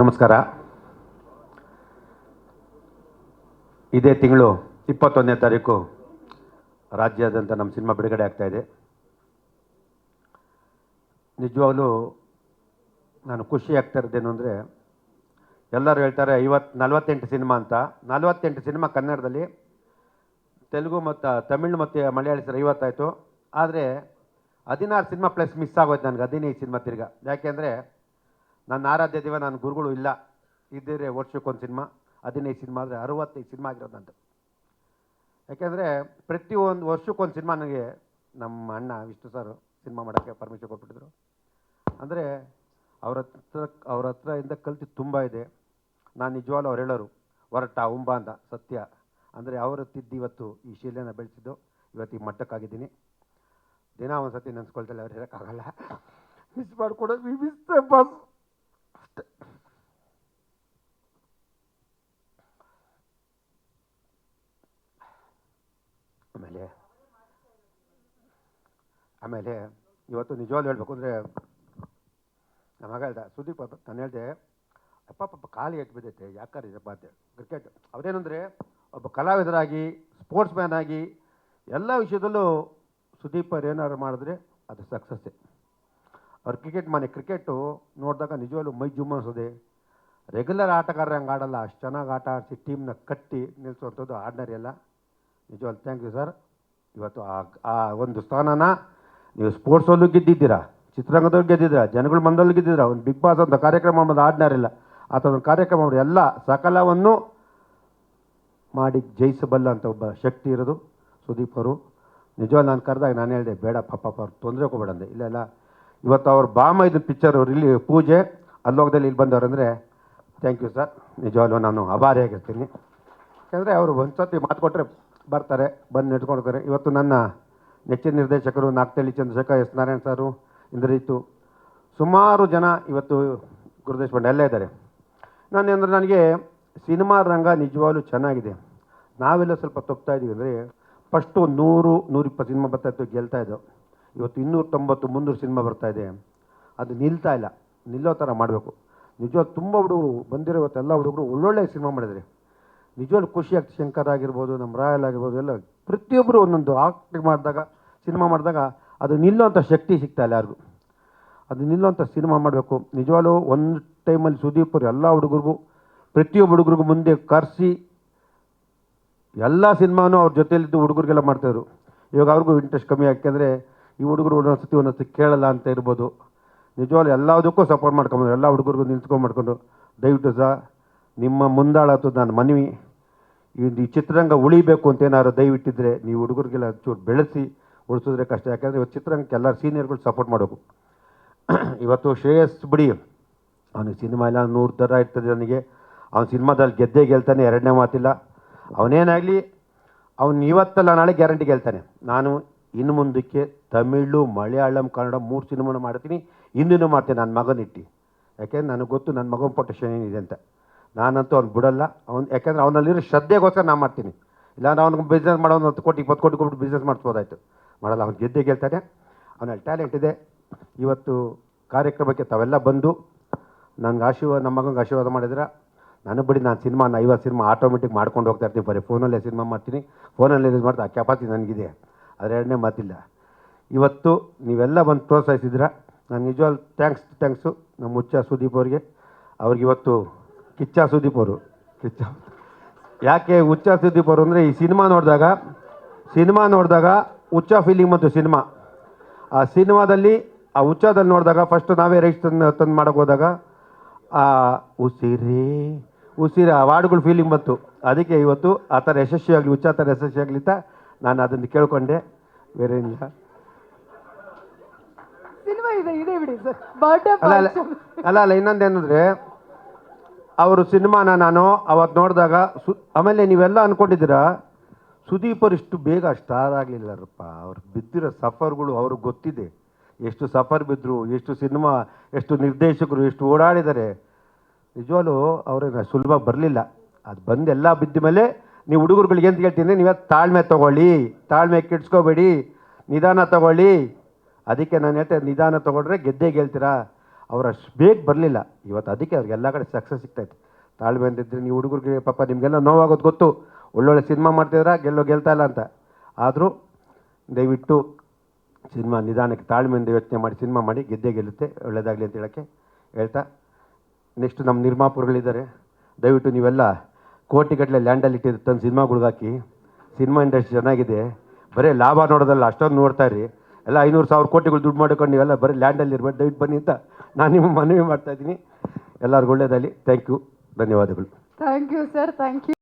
ನಮಸ್ಕಾರ. ಇದೇ ತಿಂಗಳು ಇಪ್ಪತ್ತೊಂದನೇ ತಾರೀಕು ರಾಜ್ಯಾದ್ಯಂತ ನಮ್ಮ ಸಿನಿಮಾ ಬಿಡುಗಡೆ ಆಗ್ತಾ ಇದೆ. ನಿಜವಾಗ್ಲೂ ನಾನು ಖುಷಿ ಆಗ್ತಾ ಇರೋದೇನು ಅಂದರೆ, ಎಲ್ಲರೂ ಹೇಳ್ತಾರೆ ಐವತ್ತು, ನಲವತ್ತೆಂಟು ಸಿನಿಮಾ ಅಂತ. ನಲವತ್ತೆಂಟು ಸಿನಿಮಾ ಕನ್ನಡದಲ್ಲಿ. ತೆಲುಗು ಮತ್ತು ತಮಿಳು ಮತ್ತು ಮಲಯಾಳಿ ಸರ್ ಐವತ್ತಾಯಿತು. ಆದರೆ ಹದಿನಾರು ಸಿನಿಮಾ ಪ್ಲಸ್ ಮಿಸ್ ಆಗೋಯ್ತು ನನಗೆ, ಹದಿನೈದು ಸಿನಿಮಾ ತಿರ್ಗಾ. ಯಾಕೆಂದರೆ ನನ್ನ ಆರಾಧ್ಯ ದೇವ, ನನ್ನ ಗುರುಗಳು ಇಲ್ಲ. ಇದ್ದರೆ ವರ್ಷಕ್ಕೊಂದು ಸಿನಿಮಾ, ಹದಿನೈದು ಸಿನಿಮಾ ಆದರೆ ಅರುವತ್ತೈದು ಸಿನಿಮಾ ಆಗಿರೋದು ನಂದು ಯಾಕೆಂದರೆ ಪ್ರತಿಯೊಂದು ವರ್ಷಕ್ಕೊಂದು ಸಿನಿಮಾ ನನಗೆ ನಮ್ಮ ಅಣ್ಣ ವಿಷ್ಣು ಸರ್ ಸಿನಿಮಾ ಮಾಡೋಕ್ಕೆ ಪರ್ಮಿಷನ್ ಕೊಟ್ಬಿಟ್ಟಿದ್ರು. ಅಂದರೆ ಅವ್ರ ಹತ್ರ ಅವ್ರ ಹತ್ರ ಇಂದ ಕಲ್ತು ತುಂಬ ಇದೆ. ನಾನು ನಿಜವಾಗ್ಲು ಅವ್ರು ಹೇಳೋರು, ಹೊರಟ ಉಂಬ ಅಂತ ಸತ್ಯ. ಅಂದರೆ ಅವರ ತಿದ್ದು ಇವತ್ತು ಈ ಶಿಲೆನ ಬೆಳೆಸಿದ್ದು, ಇವತ್ತು ಈ ಮಟ್ಟಕ್ಕಾಗಿದ್ದೀನಿ. ದಿನ ಒಂದು ಸತಿ ನೆನೆಸ್ಕೊಳ್ತಲ್ಲ ಅವ್ರು ಹೇಳೋಕ್ಕಾಗಲ್ಲ. ಮಿಸ್ ಮಾಡ್ಕೊಡೋದು ಮಿಸ್ ಬಸ್ ಆಮೇಲೆ ಆಮೇಲೆ ಇವತ್ತು ನಿಜವಾಗ್ಲೂ ಹೇಳ್ಬೇಕು ಅಂದರೆ, ನಮ್ಮ ಮಗ ಹೇಳ್ದೆ, ಸುದೀಪ್ ನಾನು ಹೇಳಿದೆ, ಅಪ್ಪ ಪಾಪ ಕಾಲಿ ಎಟ್ಟು ಬಿದ್ದೈತೆ ಯಾಕಾರ ಇದಪ್ಪ ಕ್ರಿಕೆಟ್ ಅವರೇನೆಂದರೆ, ಒಬ್ಬ ಕಲಾವಿದರಾಗಿ ಸ್ಪೋರ್ಟ್ಸ್ ಮ್ಯಾನ್ ಆಗಿ, ಎಲ್ಲ ವಿಷಯದಲ್ಲೂ ಸುದೀಪ್ ಅವ್ರು ಏನಾದ್ರು ಮಾಡಿದ್ರೆ ಅದು ಸಕ್ಸಸ್ಸೇ ಅವ್ರು ಕ್ರಿಕೆಟ್ ಮನೆ ಕ್ರಿಕೆಟು ನೋಡಿದಾಗ ನಿಜವಾಗ್ಲೂ ಮೈ ಜುಮ್ ಅನ್ಸೋದೆ ರೆಗ್ಯುಲರ್ ಆಟಗಾರರು ಹಂಗೆ ಆಡಲ್ಲ, ಅಷ್ಟು ಚೆನ್ನಾಗಿ ಆಟ ಆಡಿಸಿ ಟೀಮ್ನ ಕಟ್ಟಿ ನಿಲ್ಲಿಸುವಂಥದ್ದು ಆರ್ಡಿನರಿ ಅಲ್ಲ. ನಿಜವಾಗ್ಲು ಥ್ಯಾಂಕ್ ಯು ಸರ್ ಇವತ್ತು ಆ ಒಂದು ಸ್ಥಾನನ ನೀವು ಸ್ಪೋರ್ಟ್ಸಲ್ಲೂ ಗೆದ್ದಿದ್ದೀರಾ? ಚಿತ್ರರಂಗದವ್ರು ಗೆದ್ದಿದ್ದೀರಾ? ಜನಗಳ ಮನದಲ್ಲಿ ಗೆದ್ದಿದ್ದೀರಾ? ಒಂದು ಬಿಗ್ ಬಾಸ್ ಅಂತ ಕಾರ್ಯಕ್ರಮ ಮಾಡೋದು ಆರ್ಡಿನರಿ ಇಲ್ಲ ಆ ಥರ ಒಂದು ಕಾರ್ಯಕ್ರಮ ಮಾಡಿ ಎಲ್ಲ ಸಕಲವನ್ನು ಮಾಡಿ ಜಯಿಸಬಲ್ಲ ಅಂತ ಒಬ್ಬ ಶಕ್ತಿ ಇರೋದು ಸುದೀಪ್ ಅವರು. ನಿಜವಾಗಿ ನಾನು ಕರೆದಾಗ ನಾನು ಹೇಳಿದೆ, ಬೇಡ ಪಾಪ ಅವ್ರು ತೊಂದರೆ ಹೋಗ್ಬೇಡ ಅಂದೆ ಇಲ್ಲ ಇಲ್ಲ ಇವತ್ತು ಅವ್ರ ಬಾಮ ಇದು ಪಿಕ್ಚರ್ ಇಲ್ಲಿ ಪೂಜೆ ಅಲ್ಲೋಗದಲ್ಲಿ ಇಲ್ಲಿ ಬಂದವರಂದರೆ ಥ್ಯಾಂಕ್ ಯು ಸರ್ ನಿಜವಾಗ್ಲು ನಾನು ಅಭಾರಿಯಾಗಿರ್ತೀನಿ ಯಾಕಂದರೆ ಅವರು ಒಂದು ಸತಿ ಮಾತು ಕೊಟ್ಟರೆ ಬರ್ತಾರೆ, ಬಂದು ನೆಟ್ಕೊಳ್ತಾರೆ ಇವತ್ತು ನನ್ನ ನೆಚ್ಚಿನ ನಿರ್ದೇಶಕರು ನಾಗ್ತಳ್ಳಿ ಚಂದ್ರಶೇಖರ್, ಎಸ್ ನಾರಾಯಣ್ ಸಾರು ಇಂದ್ರೀತು ಸುಮಾರು ಜನ ಇವತ್ತು ಗುರುದೇಶ್ ಬಂಡೆ ಎಲ್ಲ ಇದ್ದಾರೆ. ನಾನು ಅಂದರೆ ನನಗೆ ಸಿನಿಮಾ ರಂಗ ನಿಜವಾಗ್ಲೂ ಚೆನ್ನಾಗಿದೆ. ನಾವೆಲ್ಲ ಸ್ವಲ್ಪ ತಪ್ತಾ ಇದ್ದೀವಿ ಅಂದರೆ ಫಸ್ಟು ನೂರು, ನೂರಿಪ್ಪತ್ತು ಸಿನಿಮಾ ಬರ್ತಾಯಿತ್ತು ಗೆಲ್ತಾ ಇದ್ದೋ. ಇವತ್ತು ಇನ್ನೂರ ತೊಂಬತ್ತು ಮುನ್ನೂರು ಸಿನಿಮಾ ಇದೆ. ಅದು ನಿಲ್ತಾ ಇಲ್ಲ. ನಿಲ್ಲೋ ಥರ ಮಾಡಬೇಕು. ನಿಜವಾಗ್ ತುಂಬ ಹುಡುಗರು ಬಂದಿರೋ ಇವತ್ತೆಲ್ಲ ಹುಡುಗರು ಒಳ್ಳೊಳ್ಳೆ ಸಿನಿಮಾ ಮಾಡಿದರೆ ನಿಜವಾಗ್ಲೂ ಖುಷಿ ಆಗ್ತದೆ. ಶಂಕರ್ ಆಗಿರ್ಬೋದು, ನಮ್ಮ ರಾಯಲ್ ಆಗಿರ್ಬೋದು, ಎಲ್ಲ ಪ್ರತಿಯೊಬ್ಬರು ಒಂದೊಂದು ಆಕ್ಟಿಂಗ್ ಮಾಡಿದಾಗ, ಸಿನಿಮಾ ಮಾಡಿದಾಗ ಅದು ನಿಲ್ಲೋಂಥ ಶಕ್ತಿ ಸಿಗ್ತಾ ಇಲ್ಲ ಯಾರಿಗೂ. ಅದು ನಿಲ್ಲೋಂಥ ಸಿನಿಮಾ ಮಾಡಬೇಕು. ನಿಜವಾಗ್ಲೂ ಒಂದು ಟೈಮಲ್ಲಿ ಸುದೀಪ್ ಅವರು ಎಲ್ಲ ಹುಡುಗರಿಗೂ, ಪ್ರತಿಯೊಬ್ಬ ಹುಡುಗರಿಗೂ ಮುಂದೆ ಕರೆಸಿ, ಎಲ್ಲ ಸಿನಿಮಾನು ಅವ್ರ ಜೊತೆಯಲ್ಲಿದ್ದು ಹುಡುಗರಿಗೆಲ್ಲ ಮಾಡ್ತಾಯಿದ್ರು ಇವಾಗ ಅವ್ರಿಗೂ ಇಂಟ್ರೆಸ್ಟ್ ಕಮ್ಮಿ ಯಾಕೆಂದರೆ ಈ ಹುಡುಗರು ಒಂದೊಂದು ಸತಿ ಒಂದೊಂದು ಕೇಳಲ್ಲ ಅಂತ ಇರ್ಬೋದು. ನಿಜವಾಗ್ಲೂ ಎಲ್ಲದಕ್ಕೂ ಸಪೋರ್ಟ್ ಮಾಡ್ಕೊಂಬೋದು ಎಲ್ಲ ಹುಡುಗರಿಗೂ ನಿಂತ್ಕೊಂಡು ಮಾಡ್ಕೊಂಡು, ದಯವಿಟ್ಟು ಸಹ ನಿಮ್ಮ ಮುಂದಾಳತ್ತು ನಾನು ಮನವಿ. ಈ ಚಿತ್ರರಂಗ ಉಳಿಬೇಕು ಅಂತ ಏನಾದ್ರು ದಯವಿಟ್ಟಿದ್ರೆ ನೀವು ಹುಡುಗರಿಗೆಲ್ಲ ಚೂರು ಬೆಳೆಸಿ, ಉಳಿಸಿದ್ರೆ ಕಷ್ಟ. ಯಾಕಂದರೆ ಇವತ್ತು ಚಿತ್ರರಂಗಕ್ಕೆ ಎಲ್ಲ ಸೀನಿಯರ್ಗಳು ಸಪೋರ್ಟ್ ಮಾಡಬೇಕು. ಇವತ್ತು ಶ್ರೇಯಸ್ ಬಿಡಿ. ಅವನಿಗೆ ಸಿನಿಮಾ ಇಲ್ಲ ನೂರು ಥರ ಇರ್ತದೆ ನನಗೆ. ಅವ್ನು ಸಿನಿಮಾದಲ್ಲಿ ಗೆದ್ದೇ ಗೆಲ್ತಾನೆ, ಎರಡನೇ ಮಾತಿಲ್ಲ. ಅವನೇನಾಗಲಿ, ಅವನು ಇವತ್ತಲ್ಲ ನಾಳೆ ಗ್ಯಾರಂಟಿ ಗೆಲ್ತಾನೆ. ನಾನು ಇನ್ನು ಮುಂದಕ್ಕೆ ತಮಿಳು, ಮಲಯಾಳಂ, ಕನ್ನಡ ಮೂರು ಸಿನಿಮಾನ ಮಾಡ್ತೀನಿ. ಹಿಂದಿನೂ ಮಾಡ್ತೀನಿ ನನ್ನ ಮಗನಿಟ್ಟು. ಯಾಕೆಂದ್ರೆ ನನಗೆ ಗೊತ್ತು ನನ್ನ ಮಗನ ಪೊಟೇಷನ್ ಏನಿದೆ ಅಂತ. ನಾನಂತೂ ಅವ್ನು ಬಿಡಲ್ಲ. ಅವ್ನು ಯಾಕೆಂದ್ರೆ ಅವನಲ್ಲಿರೋ ಶ್ರದ್ಧೆಗೋಸ್ಕರ ನಾನು ಮಾಡ್ತೀನಿ. ಇಲ್ಲಾಂದ್ರೆ ಅವ್ನಿಗೆ ಬಿಸ್ನೆಸ್ ಮಾಡೋ ಒಂದು ಹತ್ತು ಕೋಟಿ ಇಪ್ಪತ್ತು ಕೋಟಿ ಕೊಟ್ಟು ಬಿಸ್ನೆಸ್ ಮಾಡಿಸ್ಬೋದಾಯ್ತು. ಮಾಡಲ್ಲ, ಅವ್ನು ಗೆದ್ದೆ ಗೆಲ್ತಾನೆ. ಅವನಲ್ಲಿ ಟ್ಯಾಲೆಂಟ್ ಇದೆ. ಇವತ್ತು ಕಾರ್ಯಕ್ರಮಕ್ಕೆ ತಾವೆಲ್ಲ ಬಂದು ನನಗೆ ಆಶೀರ್ವಾದ ನಮ್ಮ ಮಗನಿಗೆ ಆಶೀರ್ವಾದ ಮಾಡಿದ್ರೆ. ನಾನು ಬಿಡಿ ನಾನು ಸಿನಿಮಾನ ಐವತ್ತು ಸಿನಿಮಾ ಆಟೋಮೆಟಿಕ್ ಮಾಡ್ಕೊಂಡು ಹೋಗ್ತಾ ಇರ್ತೀನಿ. ಬರೀ ಫೋನಲ್ಲೇ ಸಿನಿಮಾ ಮಾಡ್ತೀನಿ. ಫೋನಲ್ಲಿ ಯೂಸ್ ಮಾಡ್ತಾ ಆ ಕೆಪಾಸಿಟಿ ನನಗಿದೆ. ಆದರೆ ಎರಡನೇ ಮಾತಿಲ್ಲ. ಇವತ್ತು ನೀವೆಲ್ಲ ಬಂದು ಪ್ರೋತ್ಸಾಹಿಸಿದ್ರ ನಾನು ನಿಜವಾಗ್ ಥ್ಯಾಂಕ್ಸ್ ಥ್ಯಾಂಕ್ಸು ನಮ್ಮ ಹುಚ್ಚ ಸುದೀಪ್ ಅವ್ರಿಗೆ. ಅವ್ರಿಗೆ ಇವತ್ತು ಕಿಚ್ಚ ಸುದೀಪ್ ಅವರು. ಕಿಚ್ಚ. ಯಾಕೆ ಹುಚ್ಚ ಸುದೀಪ್ ಅವರು ಅಂದರೆ ಈ ಸಿನಿಮಾ ನೋಡಿದಾಗ ಸಿನಿಮಾ ನೋಡಿದಾಗ ಹುಚ್ಚ ಫೀಲಿಂಗ್ ಬಂತು ಸಿನಿಮಾ. ಆ ಸಿನಿಮಾದಲ್ಲಿ, ಆ ಹುಚ್ಚದಲ್ಲಿ ನೋಡಿದಾಗ ಫಸ್ಟ್ ನಾವೇ ರೈಸ್ ತಂದು ತಂದು ಮಾಡೋಕೆ ಹೋದಾಗ, ಆ ಉಸಿರೇ, ಉಸಿರ ಆ ವಾರ್ಡ್ಗಳು ಫೀಲಿಂಗ್ ಬಂತು. ಅದಕ್ಕೆ ಇವತ್ತು ಆ ಥರ ಯಶಸ್ವಿಯಾಗಲಿ, ಹುಚ್ಚ ಥರ ಯಶಸ್ವಿಯಾಗಲಿ ಅಂತ ನಾನು ಅದನ್ನು ಕೇಳ್ಕೊಂಡೆ. ಬೇರೆ ಇಲ್ಲ ಸಿನಿಮಾ ಇದೆ ಇದೆ ಬಿಡಿ ಸರ್. ಬರ್ಡೇ ಅಲ್ಲ ಅಲ್ಲ ಅಲ್ಲ ಅಲ್ಲ ಇನ್ನೊಂದೇನಂದ್ರೆ ಅವರು ಸಿನಿಮಾನ ನಾನು ಅವತ್ತು ನೋಡಿದಾಗ ಸು ಆಮೇಲೆ ನೀವೆಲ್ಲ ಅಂದ್ಕೊಂಡಿದ್ದೀರಾ ಸುದೀಪ್ ಅವ್ರು ಇಷ್ಟು ಬೇಗ ಸ್ಟಾರ್ ಆಗಲಿಲ್ಲರಪ್ಪ. ಅವ್ರು ಬಿದ್ದಿರೋ ಸಫರ್ಗಳು ಅವ್ರಿಗೆ ಗೊತ್ತಿದೆ. ಎಷ್ಟು ಸಫರ್ ಬಿದ್ದರು ಎಷ್ಟು ಸಿನಿಮಾ ಎಷ್ಟು ನಿರ್ದೇಶಕರು ಎಷ್ಟು ಓಡಾಡಿದ್ದಾರೆ. ನಿಜವಾಗ್ಲೂ ಅವ್ರಿಗೆ ಸುಲಭ ಬರಲಿಲ್ಲ. ಅದು ಬಂದು ಎಲ್ಲ ಬಿದ್ದ ಮೇಲೆ ನೀವು ಹುಡುಗರುಗಳಿಗೆ ಅಂತ ಹೇಳ್ತೀನಿ ನೀವೇ ತಾಳ್ಮೆ ತಗೊಳ್ಳಿ, ತಾಳ್ಮೆ ಕೆಡ್ಸ್ಕೋಬೇಡಿ, ನಿಧಾನ ತಗೊಳ್ಳಿ. ಅದಕ್ಕೆ ನಾನು ಹೇಳ್ತೇನೆ ನಿಧಾನ ತೊಗೊಂಡ್ರೆ ಗೆದ್ದೆ ಗೆಲ್ತೀರಾ? ಅವ್ರು ಅಷ್ಟು ಬೇಗ ಬರಲಿಲ್ಲ. ಇವತ್ತು ಅದಕ್ಕೆ ಅವ್ರಿಗೆ ಎಲ್ಲ ಕಡೆ ಸಕ್ಸಸ್ ಸಿಗ್ತೈತೆ. ತಾಳ್ಮೆ ಅಂತಿದ್ರೆ ನೀವು ಹುಡುಗರಿಗೆ ಪಾಪ ನಿಮಗೆಲ್ಲ ನೋವಾಗೋದು ಗೊತ್ತು. ಒಳ್ಳೊಳ್ಳೆ ಸಿನಿಮಾ ಮಾಡ್ತಿದ್ರ ಗೆಲ್ಲೋ ಗೆಲ್ತಾ ಇಲ್ಲ ಅಂತ. ಆದರೂ ದಯವಿಟ್ಟು ಸಿನಿಮಾ ನಿಧಾನಕ್ಕೆ ತಾಳ್ಮೆಯಿಂದ ಯೋಚನೆ ಮಾಡಿ, ಸಿನಿಮಾ ಮಾಡಿ, ಗೆದ್ದೆ ಗೆಲ್ಲುತ್ತೆ. ಒಳ್ಳೆಯದಾಗಲಿ ಅಂತ ಹೇಳೋಕ್ಕೆ ಹೇಳ್ತಾ ನೆಕ್ಸ್ಟ್ ನಮ್ಮ ನಿರ್ಮಾಪುರುಗಳಿದ್ದಾರೆ ದಯವಿಟ್ಟು ನೀವೆಲ್ಲ ಕೋಟಿಗಟ್ಟಲೆ ಲ್ಯಾಂಡಲ್ಲಿ ಇಟ್ಟಿದ್ದು ತಂದು ಸಿನಿಮಾಗಳ್ಗಾಕಿ ಸಿನಿಮಾ ಇಂಡಸ್ಟ್ರಿ ಚೆನ್ನಾಗಿದೆ, ಬರೀ ಲಾಭ ನೋಡೋದಲ್ಲ, ಅಷ್ಟೊಂದು ನೋಡ್ತಾ ಇರಿ ಎಲ್ಲ ಐನೂರು ಸಾವಿರ ಕೋಟಿಗಳು ದುಡ್ಡು ಮಾಡ್ಕೊಂಡು ನೀವೆಲ್ಲ ಬರೀ ಲ್ಯಾಂಡಲ್ಲಿ ಇರ್ಬೇಡಿ ದಯವಿಟ್ಟು ಬನ್ನಿ ಅಂತ ನಾನು ನಿಮ್ಮ ಮನವಿ ಮಾಡ್ತಾ ಇದ್ದೀನಿ. ಎಲ್ಲರಿಗೂ ಒಳ್ಳೇದಾಗಲಿ. ಥ್ಯಾಂಕ್ ಯು ಧನ್ಯವಾದಗಳು. Thank you sir thank you